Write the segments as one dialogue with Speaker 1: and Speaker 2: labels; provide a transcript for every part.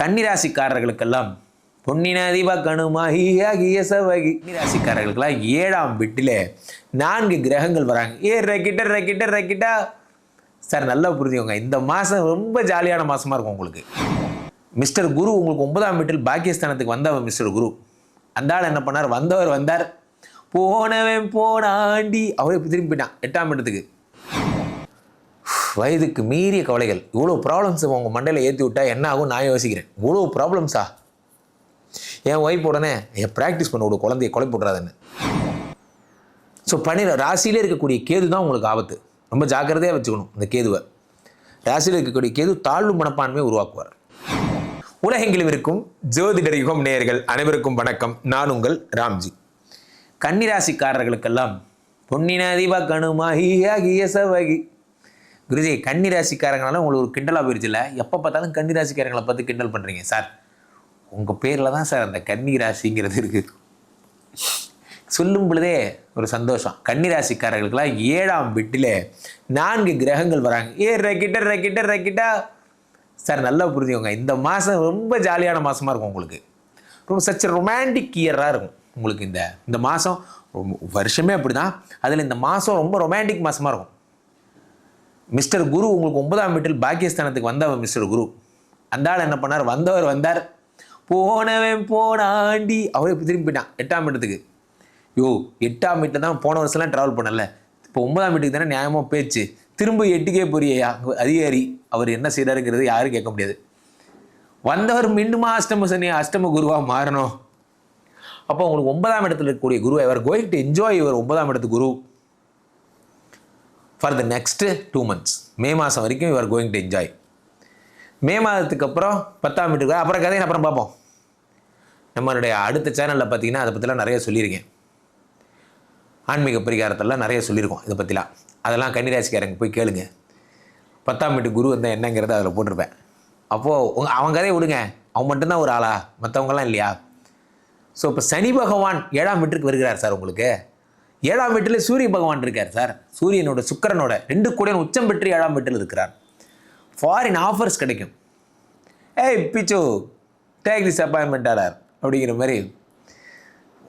Speaker 1: கன்னிராசிக்காரர்களுக்கெல்லாம் பொன்னின கணுமாகிய சவகி கன்னிராசிக்காரர்களுக்கெல்லாம் ஏழாம் வீட்டில் நான்கு கிரகங்கள் வராங்க. ஏ ரெக்கிட்ட ரெக்கிட்ட ரெக்கிட்டா. சார் நல்லா புரிஞ்சுக்கோங்க. இந்த மாதம் ரொம்ப ஜாலியான மாதமாக இருக்கும் உங்களுக்கு. மிஸ்டர் குரு உங்களுக்கு ஒன்பதாம் வீட்டில் பாக்கியஸ்தானத்துக்கு வந்தவர் மிஸ்டர் குரு. அந்த ஆள் என்ன பண்ணார்? வந்தவர் வந்தார். போனவன் போனாண்டி. அவரே இப்போ திரும்பி போயிட்டான். எட்டாம் இடத்துக்கு வயதுக்கு மீறிய கவலைகள். இவ்வளோ ப்ராப்ளம்ஸ் உங்கள் மண்டையில் ஏற்றி விட்டா என்ன ஆகும் நான் யோசிக்கிறேன். இவ்வளோ ப்ராப்ளம்ஸா என் ஒய்ஃப் உடனே என் ப்ராக்டிஸ் பண்ண விடு குழந்தைய கொலை போடுறாதுன்னு ஸோ பன்னிர ராசியிலே இருக்கக்கூடிய கேது தான் உங்களுக்கு ஆபத்து. ரொம்ப ஜாக்கிரதையாக வச்சுக்கணும் இந்த கேதுவை. ராசியில் இருக்கக்கூடிய கேது தாழ்வு மனப்பான்மையை உருவாக்குவார். உலகெங்கிலும் இருக்கும் ஜோதிடர் யுகம் நேயர்கள் அனைவருக்கும் வணக்கம். நான் உங்கள் ராம்ஜி. கன்னிராசிக்காரர்களுக்கெல்லாம் பொன்னின அதிபா ஆகிய சவகி. குருஜி கன்னிராசிக்காரங்களால உங்களுக்கு ஒரு கிண்டலாக போயிருச்சுல எப்போ பார்த்தாலும் கன்னிராசிக்காரங்களை பார்த்து கிண்டல் பண்ணுறீங்க சார். உங்கள் பேரில் தான் சார் அந்த கன்னி ராசிங்கிறது இருக்குது சொல்லும் பொழுதே ஒரு சந்தோஷம். கன்னிராசிக்காரர்களுக்கெல்லாம் ஏழாம் வீட்டில் நான்கு கிரகங்கள் வராங்க. ஏ ரெக்கிட்ட ரெக்கிட்ட ரெக்கிட்டா சார் நல்லா புரிஞ்சுக்கோங்க. இந்த மாதம் ரொம்ப ஜாலியான மாதமாக இருக்கும் உங்களுக்கு. ரொம்ப சச் ரொமான்டிக் இயராக இருக்கும் உங்களுக்கு இந்த இந்த மாதம் வருஷமே அப்படி தான் அதில் இந்த மாதம் ரொம்ப ரொமான்டிக் மாதமாக இருக்கும். மிஸ்டர் குரு உங்களுக்கு ஒன்பதாம் வீட்டில் பாகிஸ்தானத்துக்கு வந்தவர் மிஸ்டர் குரு. அந்த ஆள் என்ன பண்ணார்? வந்தவர் வந்தார். போனவன் போனாண்டி. அவரே திரும்பி போயிட்டான். எட்டாம் வீட்டுக்கு. யோ எட்டாம் வீட்டில் தான் போன வருஷம்லாம் ட்ராவல் பண்ணல. இப்போ ஒன்பதாம் வீட்டுக்கு தானே நியாயமாக பேச்சு திரும்ப எட்டுக்கே போறியா அதிகாரி. அவர் என்ன செய்கிறாருங்கிறது யாரும் கேட்க முடியாது. வந்தவர் மீண்டுமா அஷ்டம சனி அஷ்டம குருவாக மாறணும். அப்போ உங்களுக்கு ஒன்பதாம் இடத்துல இருக்கக்கூடிய குரு அவர் கோயிங் டு என்ஜாய் இவர் ஒன்பதாம் இடத்து குரு. For the next two months May மாதம் வரைக்கும் you are going to enjoy May மாதத்துக்கு அப்புறம் பத்தாம் வீட்டுக்கு அப்புறம் கதையை அப்புறம் பார்ப்போம். நம்மளுடைய அடுத்த சேனலில் பார்த்தீங்கன்னா அதை பற்றிலாம் நிறைய சொல்லியிருக்கேன். ஆன்மீக பரிகாரத்தெல்லாம் நிறைய சொல்லியிருக்கோம் இதை பற்றிலாம் அதெல்லாம் கன்னிராசிக்காரங்க போய் கேளுங்க. பத்தாம் வீட்டு குரு வந்தால் என்னங்கிறத அதில் போட்டிருப்பேன். அப்போது உங்கள் அவன் கதையை விடுங்க. அவன் மட்டும்தான் ஒரு ஆளா? மற்றவங்களாம் இல்லையா? ஸோ இப்போ சனி பகவான் ஏழாம் வீட்டுக்கு வருகிறார் சார் உங்களுக்கு. ஏழாம் வீட்டில் சூரிய பகவான் இருக்கார் சார். சூரியனோட சுக்கரனோட ரெண்டு கூடையும் உச்சம் பெற்று ஏழாம் வீட்டில் இருக்கிறார். ஃபாரின் ஆஃபர்ஸ் கிடைக்கும். ஏய் பிச்சு டேக் திஸ் அப்பாயின்மெண்ட் ஆடார் அப்படிங்கிற மாதிரி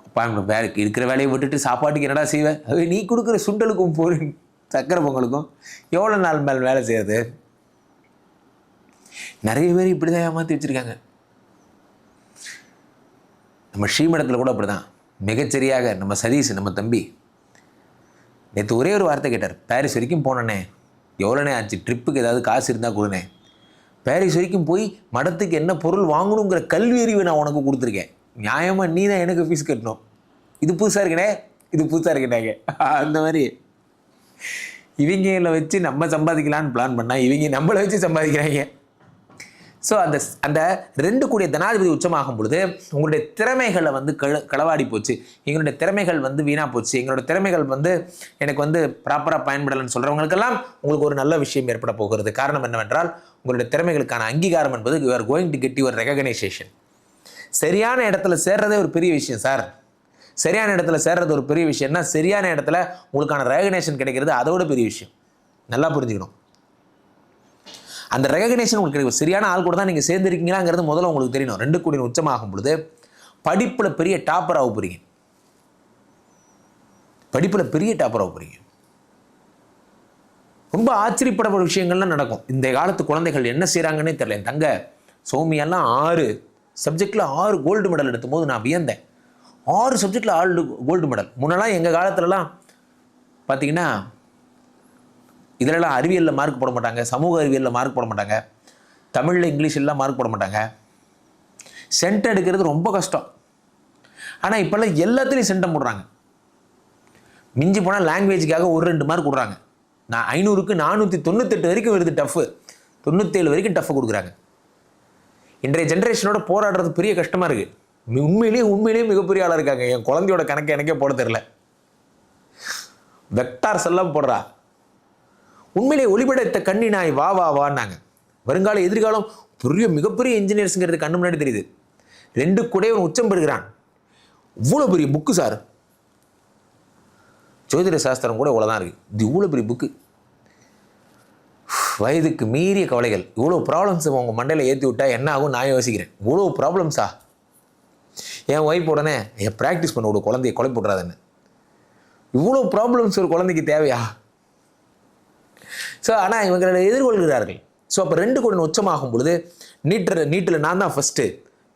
Speaker 1: அப்பாயின்மெண்ட் வேலைக்கு இருக்கிற வேலையை விட்டுட்டு சாப்பாட்டுக்கு என்னடா செய்வேன் அது நீ கொடுக்குற சுண்டலுக்கும் பொரு சக்கரை பொங்கலுக்கும் எவ்வளோ நாள் மேல் வேலை செய்யறது நிறைய பேர் இப்படி தான் ஏமாற்றி வச்சுருக்காங்க. நம்ம ஸ்ரீமடத்தில் கூட அப்படி தான் மிகச்சரியாக நம்ம சதீஷ் நம்ம தம்பி நேற்று ஒரே ஒரு வார்த்தை கேட்டார். பாரிஸ் வரைக்கும் போனேனே. எவ்வளோனே ஆச்சு? ட்ரிப்புக்கு ஏதாவது காசு இருந்தால் கொடுனே. பாரிஸ் வரைக்கும் போய் மடத்துக்கு என்ன பொருள் வாங்கணுங்கிற கல்வி அறிவை நான் உனக்கு கொடுத்துருக்கேன். நியாயமாக நீ தான் எனக்கு ஃபீஸ் கட்டணும். இது புதுசாக இருக்கனே? இது புதுசாக இருக்கட்டாங்க அந்த மாதிரி. இவங்களை வச்சு நம்ம சம்பாதிக்கலான்னு பிளான் பண்ணால் இவங்க நம்மளை வச்சு சம்பாதிக்கிறாங்க. ஸோ அந்த அந்த ரெண்டு கூடிய தனாதிபதி உச்சமாகும் பொழுது உங்களுடைய திறமைகளை வந்து கள களவாடி போச்சு. எங்களுடைய திறமைகள் வந்து வீணாக போச்சு. எங்களோட திறமைகள் வந்து எனக்கு வந்து ப்ராப்பராக பயன்படலைன்னு சொல்கிறவங்களுக்கெல்லாம் உங்களுக்கு ஒரு நல்ல விஷயம் ஏற்பட போகிறது. காரணம் என்னவென்றால் உங்களுடைய திறமைகளுக்கான அங்கீகாரம் என்பது you are going to get your recognition சரியான இடத்துல சேர்றதே ஒரு பெரிய விஷயம் சார் சரியான இடத்துல சேர்றது ஒரு பெரிய விஷயம்னா சரியான இடத்துல உங்களுக்கான ரெகனேஷன் கிடைக்கிறது அதோட பெரிய விஷயம். நல்லா புரிஞ்சுக்கணும். அந்த ரெகக்னேஷன் உங்களுக்கு கிடைக்கும். சரியான ஆள் கூட தான் நீங்கள் சேர்ந்துருக்கீங்களாங்கிறது முதல்ல உங்களுக்கு தெரியணும். ரெண்டு கோடி உச்சமாகும் பொழுது படிப்பில் பெரிய டாப்பர் ஆக போகிறீங்க படிப்பில் பெரிய டாப்பர் ஆக போகிறீங்க ரொம்ப ஆச்சரியப்படப்பட விஷயங்கள்லாம் நடக்கும். இந்த காலத்து குழந்தைகள் என்ன செய்கிறாங்கன்னே தெரியல. என் தங்க சௌமியெல்லாம் ஆறு சப்ஜெக்டில் ஆறு கோல்டு மெடல் எடுத்தபோது நான் வியந்தேன். ஆறு சப்ஜெக்டில் ஆறு கோல்டு மெடல் முன்னெல்லாம் எங்கள் காலத்துலலாம் பார்த்தீங்கன்னா இதிலெல்லாம் அறிவியலில் மார்க் போட மாட்டாங்க சமூக அறிவியலில் மார்க் போட மாட்டாங்க தமிழில் இங்கிலீஷில்லாம் மார்க் போட மாட்டாங்க. சென்ட் எடுக்கிறது ரொம்ப கஷ்டம். ஆனால் இப்போல்லாம் எல்லாத்துலேயும் சென்டம் போடுறாங்க. மிஞ்சி போனால் லாங்குவேஜுக்காக ஒரு ரெண்டு மார்க் கொடுறாங்க நான் ஐநூறுக்கு நானூற்றி தொண்ணூத்தெட்டு வரைக்கும் வருது டஃப்பு தொண்ணூற்றேழு வரைக்கும் டஃப்பு கொடுக்குறாங்க. இன்றைய ஜென்ரேஷனோட போராடுறது பெரிய கஷ்டமாக இருக்குது உண்மையிலேயே உண்மையிலேயே மிகப்பெரிய ஆளாக இருக்காங்க. என் குழந்தையோட கணக்கு எனக்கே போட தெரில வெக்டார்ஸ் எல்லாம் போடுறா. உண்மையிலே ஒளிபடைத்த கண்ணி நாய் வா வா வான்னாங்க. வருங்கால எதிர்காலம் பெரிய மிகப்பெரிய இன்ஜினியர்ஸுங்கிறது கண்ணு முன்னாடி தெரியுது. ரெண்டு குடையவன் உச்சம் பெறுகிறான். இவ்வளோ பெரிய புக்கு சார்? ஜோதிட சாஸ்திரம் கூட இவ்வளோதான் இருக்குது இது இவ்வளோ பெரிய புக்கு வயதுக்கு மீறிய கவலைகள். இவ்வளோ ப்ராப்ளம்ஸ் உங்கள் மண்டையில் ஏற்றி விட்டால் என்ன ஆகும் நான் யோசிக்கிறேன். இவ்வளோ ப்ராப்ளம்ஸா என் ஒய்ஃப் உடனே என் ப்ராக்டிஸ் பண்ண விடு குழந்தைய கொலை போட்டுறாதுன்னு இவ்வளோ ப்ராப்ளம்ஸ் ஒரு குழந்தைக்கு தேவையா? ஸோ ஆனால் இவங்களை எதிர்கொள்கிறார்கள். ஸோ அப்போ ரெண்டு கூட உச்சமாகும் பொழுது நீட்டில் நீட்டில் நான் தான் ஃபஸ்ட்டு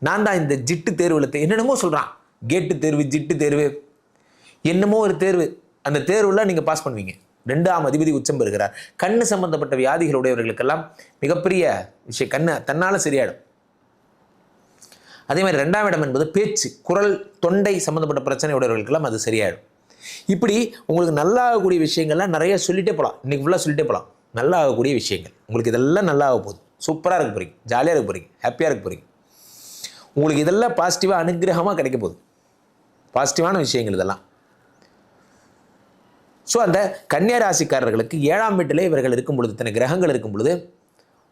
Speaker 1: நான் தான் இந்த ஜிட்டு தேர்வில் என்னென்னமோ சொல்கிறான் கேட்டு தேர்வு ஜிட்டு தேர்வு. என்னமோ ஒரு தேர்வு. அந்த தேர்வில் நீங்கள் பாஸ் பண்ணுவீங்க. ரெண்டாம் அதிபதி உச்சம் பெறுகிறார். கண்ணு சம்பந்தப்பட்ட வியாதிகள் உடையவர்களுக்கெல்லாம் மிகப்பெரிய விஷயம். கண்ணு தன்னால் சரியாயிடும். அதே மாதிரி ரெண்டாம் இடம் என்பது பேச்சு குரல் தொண்டை சம்மந்தப்பட்ட பிரச்சனை உடையவர்களுக்கெல்லாம் அது சரியாயிடும். இப்படி உங்களுக்கு நல்லா ஆகக்கூடிய விஷயங்கள்லாம் நிறைய சொல்லிட்டே போகலாம் இன்றைக்கி ஃபுல்லாக சொல்லிட்டே போகலாம் நல்லா ஆகக்கூடிய விஷயங்கள். உங்களுக்கு இதெல்லாம் நல்லா ஆக போகுது. சூப்பராக இருக்க போகிறீங்க ஜாலியாக இருக்க போகிறீங்க ஹாப்பியாக இருக்க போகிறீங்க உங்களுக்கு இதெல்லாம் பாசிட்டிவாக அனுகிரகமாக கிடைக்க போகுது. பாசிட்டிவான விஷயங்கள் இதெல்லாம். ஸோ அந்த கன்னியா ராசிக்காரர்களுக்கு ஏழாம் வீட்டிலே இவர்கள் இருக்கும் பொழுது இத்தனை கிரகங்கள் இருக்கும் பொழுது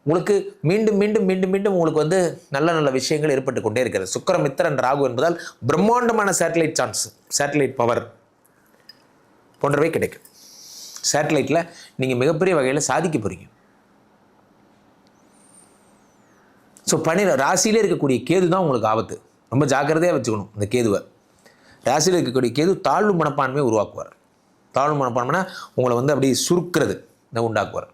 Speaker 1: உங்களுக்கு மீண்டும் மீண்டும் மீண்டும் மீண்டும் உங்களுக்கு வந்து நல்ல நல்ல விஷயங்கள் ஏற்பட்டு கொண்டே இருக்கிறது. சுக்கரமித்திரன் ராகு என்பதால் பிரம்மாண்டமான சேட்டலைட் சான்ஸ் சேட்டலைட் பவர் போன்றவை கிடைக்கும். சேட்டலைட்டில் நீங்கள் மிகப்பெரிய வகையில் சாதிக்க போகிறீங்க ஸோ பனிர ராசியிலே இருக்கக்கூடிய கேது தான் உங்களுக்கு ஆபத்து. ரொம்ப ஜாக்கிரதையாக வச்சுக்கணும் இந்த கேதுவை. ராசியில் இருக்கக்கூடிய கேது தாழ்வு மனப்பான்மையை உருவாக்குவார். தாழ்வு மனப்பான்மைனா உங்களை வந்து அப்படியே சுருக்கிறது உண்டாக்குவார்.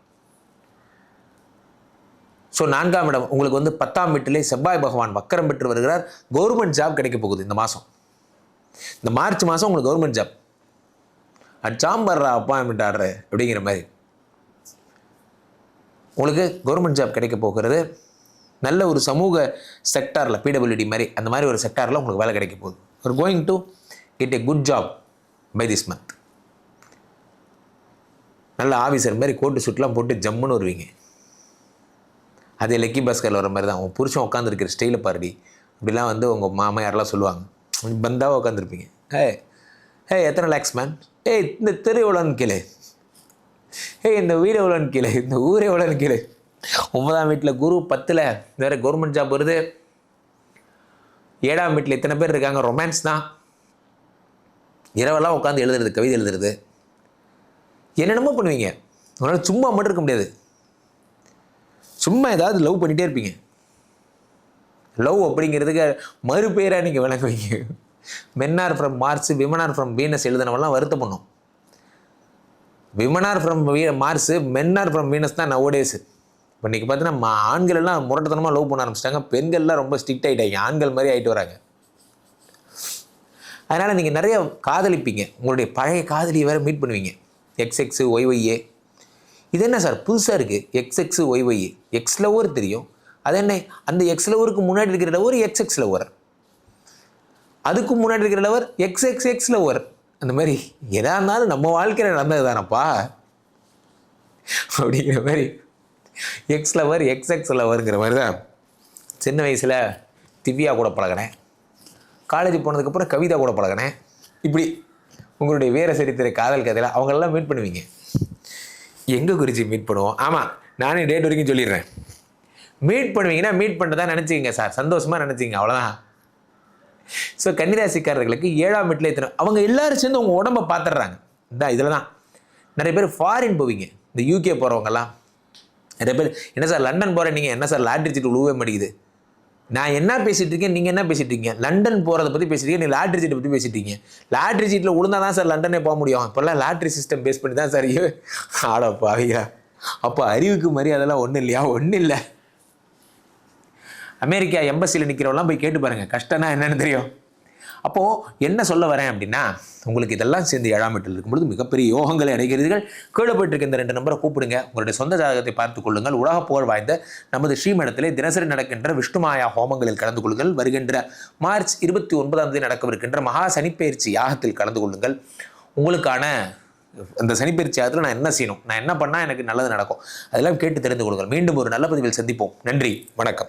Speaker 1: ஸோ நான்காம் இடம் உங்களுக்கு வந்து பத்தாம் வீட்டிலே செவ்வாய் பகவான் வக்கரம் பெற்று வருகிறார். கவர்மெண்ட் ஜாப் கிடைக்க போகுது இந்த மாதம் இந்த மார்ச் மாதம் உங்களுக்கு கவர்மெண்ட் ஜாப். அச்சாம்பர்ரா அப்பாயின்மெண்ட் ஆடுற அப்படிங்கிற மாதிரி. உங்களுக்கு கவர்மெண்ட் ஜாப் கிடைக்க போகிறது. நல்ல ஒரு சமூக செக்டாரில் பிடபிள்யூடி மாதிரி அந்த மாதிரி ஒரு செக்டாரில் உங்களுக்கு வேலை கிடைக்க போகுது. ஒரு going to get a good job by this month நல்ல ஆஃபீஸர் மாதிரி கோட்டு சுட்டுலாம் போட்டு ஜம்முன்னு வருவீங்க. அதே லக்கி பாஸ்கரில் வர மாதிரி தான். உன் புருஷன் உட்காந்துருக்கிற ஸ்டைலை பாருடி. அப்படிலாம் வந்து உங்கள் மாமையாரெலாம் சொல்லுவாங்க. பந்தாவாக உட்காந்துருப்பீங்க ஏ ஹே எத்தனை லேக்ஸ் மேன் ஏய் இந்த தெரு எவ்வளோன்னு கீழே ஏய் இந்த வீடு எவ்வளோன்னு கீழே இந்த ஊர் எவ்வளோன்னு கீழே ஒன்பதாம் வீட்டில் குரு பத்தில் வேறு கவர்மெண்ட் ஜாப் வருது. ஏழாம் வீட்டில் இத்தனை பேர் இருக்காங்க ரொமான்ஸ் தான். இரவெல்லாம் உட்காந்து எழுதுறது கவிதை எழுதுறது. என்னென்னமோ பண்ணுவீங்க. உங்களால் சும்மா மட்டும் இருக்க முடியாது. சும்மா ஏதாவது லவ் பண்ணிகிட்டே இருப்பீங்க. லவ் அப்படிங்கிறதுக்கு மறுபெயராக நீங்கள் men are from Mars women are from Venus எழுதினவெல்லாம் வருத்தம் பண்ணும் விமனார் ஃப்ரம் வீ Mars men are from Venus தான் நவோடேஸ் இப்போ இன்றைக்கி பார்த்தீங்கன்னா மா- ஆண்கள் எல்லாம் முரட்டத்தனமாக லவ் பண்ண ஆரம்பிச்சிட்டாங்க. பெண்கள்லாம் ரொம்ப ஸ்ட்ரிக்ட் ஆகிட்டாங்க ஆண்கள் மாதிரி ஆகிட்டு வராங்க. அதனால் நீங்கள் நிறைய காதலிப்பீங்க. உங்களுடைய பழைய காதலியை வேறு மீட் பண்ணுவீங்க. எக்ஸ் எக்ஸு ஒய்ஒய்ஏ இது என்ன சார்? புதுசாக இருக்குது எக்ஸ் எக்ஸு ஒய்ஒய்ஏ எக்ஸ் லவர் தெரியும். அது என்ன? அந்த எக்ஸ் லவருக்கு முன்னாடி இருக்கிற லவர் எக்ஸ் எக்ஸ் லவர் அதுக்கு முன்னாடி இருக்கிற lover ex ex ex lover அந்த மாதிரி எதா இருந்தாலும் நம்ம வாழ்க்கையில் நடந்தது தானப்பா? அப்படிங்கிற மாதிரி எக்ஸ் லவர் எக்ஸ் எக்ஸ் லவருங்கிற மாதிரி தான் சின்ன வயசில் திவ்யா கூட பழகினேன். காலேஜ் போனதுக்கப்புறம் கவிதா கூட பழகினேன். இப்படி உங்களுடைய வீர சரித்திர காதல் கதையில் அவங்களெல்லாம் மீட் பண்ணுவீங்க. எங்கே குறித்து மீட் பண்ணுவோம்? ஆமாம் நானே டேட் வரைக்கும் சொல்லிடுறேன். மீட் பண்ணுவீங்கன்னா மீட் பண்ணுறதா நினச்சிக்கிங்க சார் சந்தோஷமாக நினச்சிங்க அவ்வளோதான் ஸோ கன்னிராசிக்காரர்களுக்கு ஏழாம் வீட்டில் எத்தனை அவங்க எல்லாரும் சேர்ந்து உங்கள் உடம்ப பார்த்துடுறாங்க. இந்த இதில் தான் நிறைய பேர் ஃபாரின் போவீங்க. இந்த யூகே போகிறவங்கலாம் நிறைய பேர் என்ன சார் லண்டன் போகிறேன் நீங்கள் என்ன சார் லாட்ரி சீட்டு உழுவே மாட்டேங்குது. நான் என்ன பேசிகிட்டு இருக்கேன் நீங்கள் என்ன பேசிட்டு இருக்கீங்க? லண்டன் போகிறத பற்றி பேசிட்டு நீ லாட்ரி சீட்டை பற்றி பேசிட்டு இருக்கீங்க. லாட்ரி சீட்டில் விழுந்தா தான் சார் லண்டனே போக முடியும். இப்போல்லாம் லாட்ரி சிஸ்டம் பேஸ் பண்ணி தான் சார் ஆடப்பா ஐயா அப்போ அறிவுக்கு மரியாதைலாம் ஒன்றும் இல்லையா? ஒன்றும் இல்லை. அமெரிக்கா எம்பசியில் நிற்கிறவெல்லாம் போய் கேட்டு பாருங்கள் கஷ்டம்னா என்னென்னு தெரியும். அப்போது என்ன சொல்ல வரேன் அப்படின்னா உங்களுக்கு இதெல்லாம் சேர்ந்து ஏழாம் வீட்டில் இருக்கும்பொழுது மிகப்பெரிய யோகங்களை அடைகிறீர்கள். கீழே போயிட்டு இந்த ரெண்டு நம்பரை கூப்பிடுங்க. உங்களுடைய சொந்த ஜாதகத்தை பார்த்துக் கொள்ளுங்கள். உலக புகழ் வாய்ந்த நமது ஸ்ரீமடத்திலே தினசரி நடக்கின்ற விஷ்ணுமாயா ஹோமங்களில் கலந்து கொள்ளுங்கள். வருகின்ற மார்ச் இருபத்தி ஒன்பதாம் தேதி நடக்கவிருக்கின்ற மகா சனிப்பெயர்ச்சி யாகத்தில் கலந்து கொள்ளுங்கள். உங்களுக்கான அந்த சனிப்பெயர்ச்சி யாகத்தில் நான் என்ன செய்யணும்? நான் என்ன பண்ணால் எனக்கு நல்லது நடக்கும்? அதெல்லாம் கேட்டு தெரிந்து கொள்ளுங்கள். மீண்டும் ஒரு நல்ல பதிவில் சந்திப்போம். நன்றி. வணக்கம்.